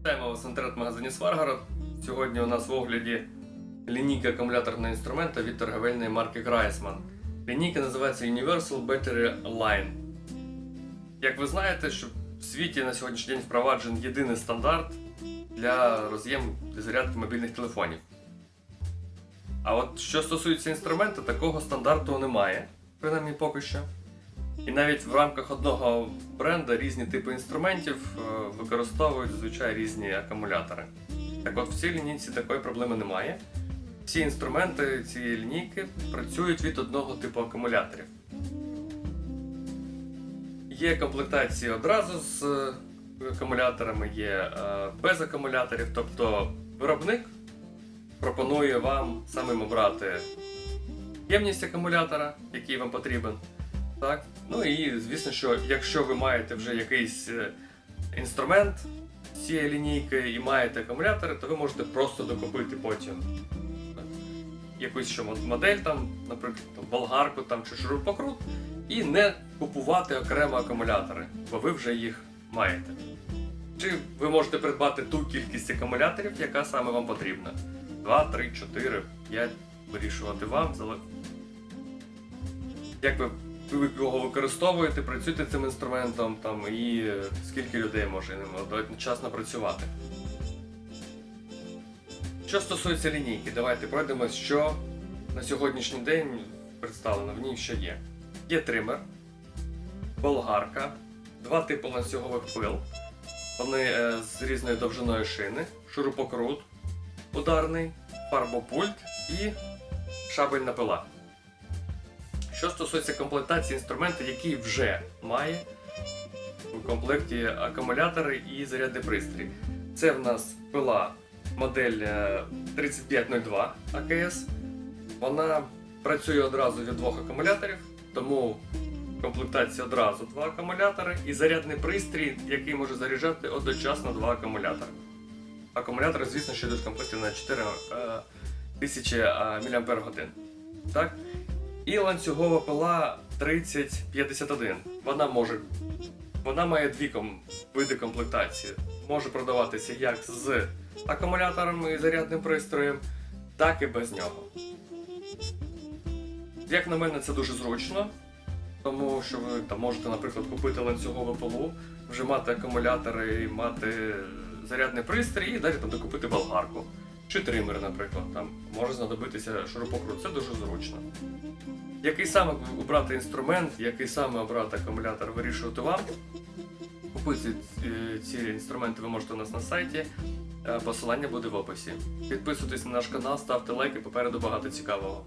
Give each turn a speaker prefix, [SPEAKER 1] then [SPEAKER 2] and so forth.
[SPEAKER 1] Вітаємо вас в інтернет-магазині Сваргород. Сьогодні у нас в огляді лінійка акумуляторного інструмента від торговельної марки Greisman. Лінійка називається Universal Battery Line. Як ви знаєте, що в світі на сьогоднішній день впроваджений єдиний стандарт для роз'єму для зарядки мобільних телефонів. А от що стосується інструменту, такого стандарту немає, принаймні поки що. І навіть в рамках одного бренда різні типи інструментів е, використовують зазвичай різні акумулятори. Так от в цій лінійці такої проблеми немає. Всі інструменти цієї лінійки працюють від одного типу акумуляторів. Є комплектації одразу з е, акумуляторами, є е, без акумуляторів, тобто виробник пропонує вам самим обрати ємність акумулятора, який вам потрібен. Так? Ну і звісно, що якщо ви маєте вже якийсь е, інструмент цієї лінійки і маєте акумулятори, то ви можете просто докупити потім якусь мод- модель, там, наприклад, там, болгарку там, чи шурупокрут, і не купувати окремо акумулятори, бо ви вже їх маєте. Чи ви можете придбати ту кількість акумуляторів, яка саме вам потрібна. 2, 3, 4, 5, вирішувати вам. Як ви, ви його використовуєте, працюєте цим інструментом там, і скільки людей може ним одночасно працювати. Що стосується лінійки, давайте пройдемось, що на сьогоднішній день представлено в ній що є. Є тример, болгарка, два типи ланцюгових пил. Вони е, з різною довжиною шини, шурупокрут ударний, фарбопульт і шабельна пила. Що стосується комплектації інструменту, який вже має у комплекті акумулятори і зарядний пристрій. Це в нас пила модель е, 3502 АКС. Вона працює одразу від двох акумуляторів, тому в комплектації одразу два акумулятори і зарядний пристрій, який може заряджати одночасно два акумулятори. Акумулятори, звісно, що йдуть в на 4000 мАч. Так? І ланцюгова пила 3051. Вона може. Вона має дві ком... види комплектації. Може продаватися як з акумулятором і зарядним пристроєм, так і без нього. Як на мене, це дуже зручно, тому що ви там можете, наприклад, купити ланцюгову пилу, вже мати акумулятори, мати зарядний пристрій і далі там докупити болгарку. Чи тример, наприклад, там може знадобитися шурупокрут. Це дуже зручно. Який саме обрати інструмент, який саме обрати акумулятор, вирішувати вам. Купити е, ці інструменти ви можете у нас на сайті. Е, Посилання буде в описі. Підписуйтесь на наш канал, ставте лайки, попереду багато цікавого.